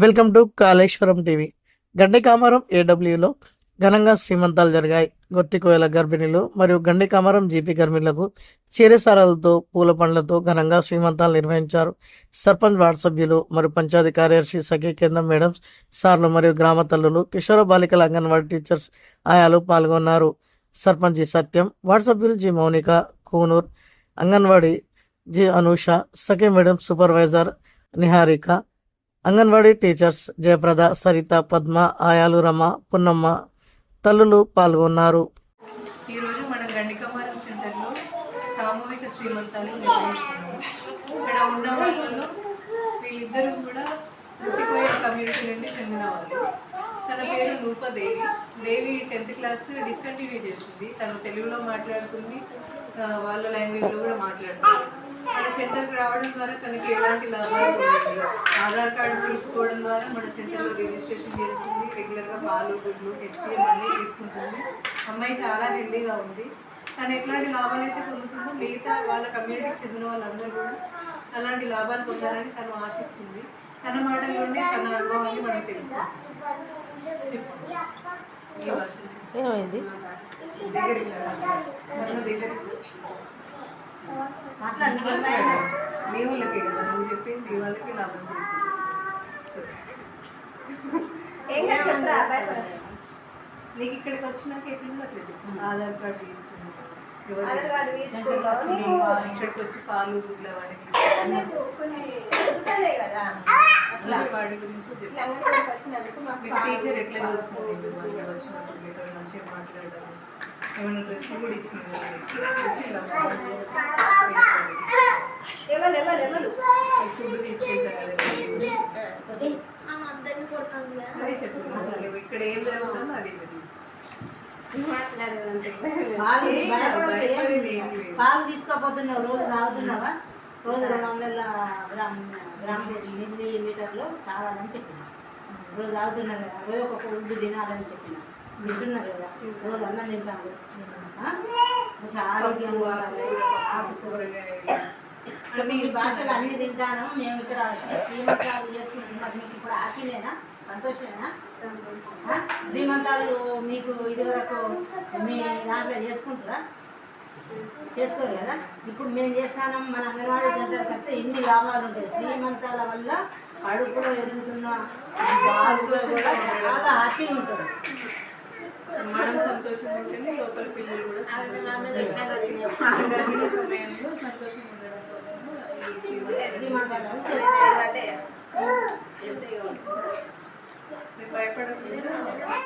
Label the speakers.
Speaker 1: Welcome to Kaleshwaram TV గండి కామరం ఏడబ్ల్యూలో ఘనంగా శ్రీమంతాలు జరిగాయి. గొత్తికోయల గర్భిణీలు మరియు గండి కామరం జీపీ గర్భిణులకు చీరసారాలతో పూల పండ్లతో ఘనంగా శ్రీమంతాలు నిర్వహించారు. సర్పంచ్ వార్డు సభ్యులు మరియు పంచాయతీ కార్యదర్శి సఖీ కేంద్రం మేడమ్స్ సార్లు మరియు గ్రామ తల్లులు కిషోర బాలికల అంగన్వాడీ టీచర్స్ ఆయాలు పాల్గొన్నారు. సర్పంచ్ జి సత్యం వార్డు సభ్యులు G Mounika Kunoor anganwadi G Anusha Sakhi madam supervisor Niharika anganwadi teachers Jayaprada Saritha Padma ఆయాలు Rama Punnamma తల్లులు పాల్గొన్నారు.
Speaker 2: ఈరోజు మనం గండికమారం సెంటర్లో సామూహిక శ్రీమంతాలు నిర్వహిస్తున్నాము ఇక్కడ ఉన్న వాళ్ళలో వీళ్ళిద్దరూ కూడా మృతికోయ కమ్యూనిటీ నుండి చెందిన వాళ్ళు. తన పేరు Nupadevi Devi tenth class discontinue చేసింది తను తెలుగులో మాట్లాడుతుంది. వాళ్ళ లాంగ్వేజ్లో కూడా మాట్లాడుతుంది. మన సెంటర్కి రావడం ద్వారా తనకి ఎలాంటి లాభాలు ఆధార్ కార్డు తీసుకోవడం ద్వారా మన సెంటర్లో రిజిస్ట్రేషన్ చేసుకుంది రెగ్యులర్గా పాలు గుడ్లు హెచ్సిఎం అన్నీ తీసుకుంటుంది. అమ్మాయి చాలా హెల్దీగా ఉంది. తను ఎట్లాంటి లాభాలు అయితే పొందుతుందో మిగతా వాళ్ళ కమ్యూనిటీకి చెందిన వాళ్ళందరూ కూడా అలాంటి లాభాలు పొందాలని తను ఆశిస్తుంది. తన మాటల్లోనే తన అనుభవాన్ని మనం భాషలో.
Speaker 1: ఏమైంది?
Speaker 2: మీ వాళ్ళకి కదా నువ్వు చెప్పి మీ వాళ్ళకి లాభం నీకు ఇక్కడికి వచ్చినాక ఎట్లుందో అట్లా చెప్పు. ఆధార్ కార్డు తీసుకుని ఎవరు
Speaker 3: ఆధార్ కార్డు తీసుకున్నావు.
Speaker 2: అసలు
Speaker 3: నీకు-
Speaker 2: ఈ- ఇక్కడికి వచ్చి పాలు గుడ్లు వాడి గురించి టీచర్ ఎట్లా చూస్తుంది వచ్చినప్పుడు మీతో మంచిగా మాట్లాడడం. ఏమైనా డ్రెస్ కూడా ఫుడ్ తీసుకెళ్తారు అదే ఇక్కడ ఏం జరుగుతుందో అదే చెప్పు
Speaker 4: పాలు తీసుకోపోతున్నావు రోజు తాగుతున్నావా? రోజు రెండు వందల గ్రామ్ గ్రామ్ మిల్లీ లీటర్లు కావాలని చెప్పిన. రోజు తాగుతున్నారు రోజు ఒక ఫుడ్ తినాలని చెప్పిన. వింటున్నారు కదా. రోజు అన్నం తింటాము ఆ? కొంచెం ఆరోగ్యంగా అన్ని భాషలు అన్ని తింటాను. మేము ఇక్కడ శ్రీమంతాలు చేసుకుంటున్నాం మీకు ఇప్పుడు హ్యాపీనేనా సంతోషమేనా? శ్రీమంతాలు మీకు ఇదివరకు మీ దాంట్లో చేసుకుంటారా? చేసుకోరు కదా? ఇప్పుడు మేము చేస్తానం మన అంగన్వాడీ సెంటర్కి వస్తే ఇన్ని లాభాలు ఉంటాయి. శ్రీమంతాల వల్ల కడుపులో ఎదుగుతున్న బాధలు కూడా చాలా హ్యాపీగా ఉంటుంది
Speaker 2: మనం సంతోషంగా ఉంటేనే లోపల పిల్లలు కూడా గర్భిణీ సమయంలో సంతోషంగా ఉండడం కోసం భయపడకుండా